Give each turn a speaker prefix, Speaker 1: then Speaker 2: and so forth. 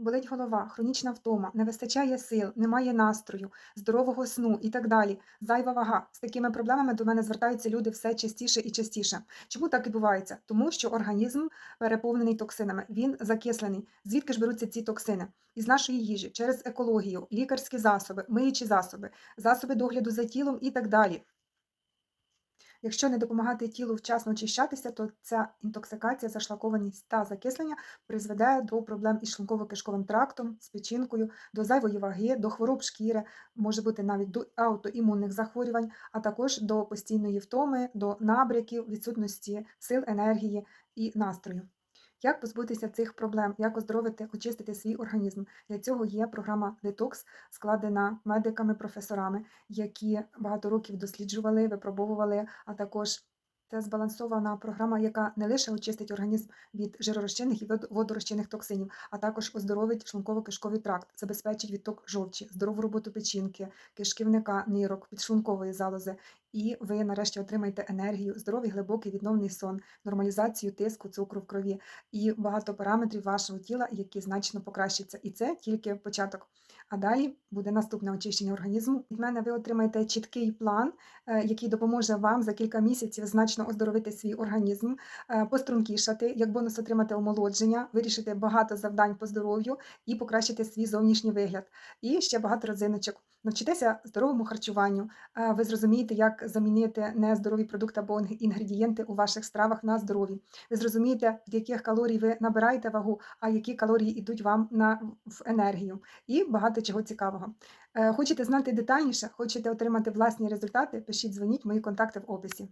Speaker 1: Болить голова, хронічна втома, не вистачає сил, немає настрою, здорового сну і так далі. Зайва вага. З такими проблемами до мене звертаються люди все частіше і частіше. Чому так відбувається? Тому що організм переповнений токсинами, він закислений. Звідки ж беруться ці токсини? Із нашої їжі, через екологію, лікарські засоби, миючі засоби, засоби догляду за тілом і так далі. Якщо не допомагати тілу вчасно очищатися, то ця інтоксикація, зашлакованість та закислення призведе до проблем із шлунково-кишковим трактом, з печінкою, до зайвої ваги, до хвороб шкіри, може бути навіть до аутоімунних захворювань, а також до постійної втоми, до набряків, відсутності сил, енергії і настрою. Як позбутися цих проблем, як оздоровити, очистити свій організм? Для цього є програма Детокс, складена медиками, професорами, які багато років досліджували, випробовували, а також це збалансована програма, яка не лише очистить організм від жиророзчинних і вод- водорозчинних токсинів, а також оздоровить шлунково-кишковий тракт, забезпечить відток жовчі, здорову роботу печінки, кишківника, нирок, підшлункової залози. І ви нарешті отримаєте енергію, здоровий глибокий відновний сон, нормалізацію тиску, цукру в крові і багато параметрів вашого тіла, які значно покращаться. І це тільки початок. А далі буде наступне очищення організму. Від мене ви отримаєте чіткий план, е, який допоможе вам за кілька місяців значно оздоровити свій організм, е, пострункішати, як бонус отримати омолодження, вирішити багато завдань по здоров'ю і покращити свій зовнішній вигляд. І ще багато родзиночок. Навчитеся здоровому харчуванню. Ви зрозумієте, як замінити нездорові продукти або інгредієнти у ваших стравах на здорові. Ви зрозумієте, від яких калорій ви набираєте вагу, а які калорії йдуть вам на в енергію, і багато чого цікавого. Е, Хочете знати детальніше, хочете отримати власні результати? Пишіть, дзвоніть, мої контакти в описі.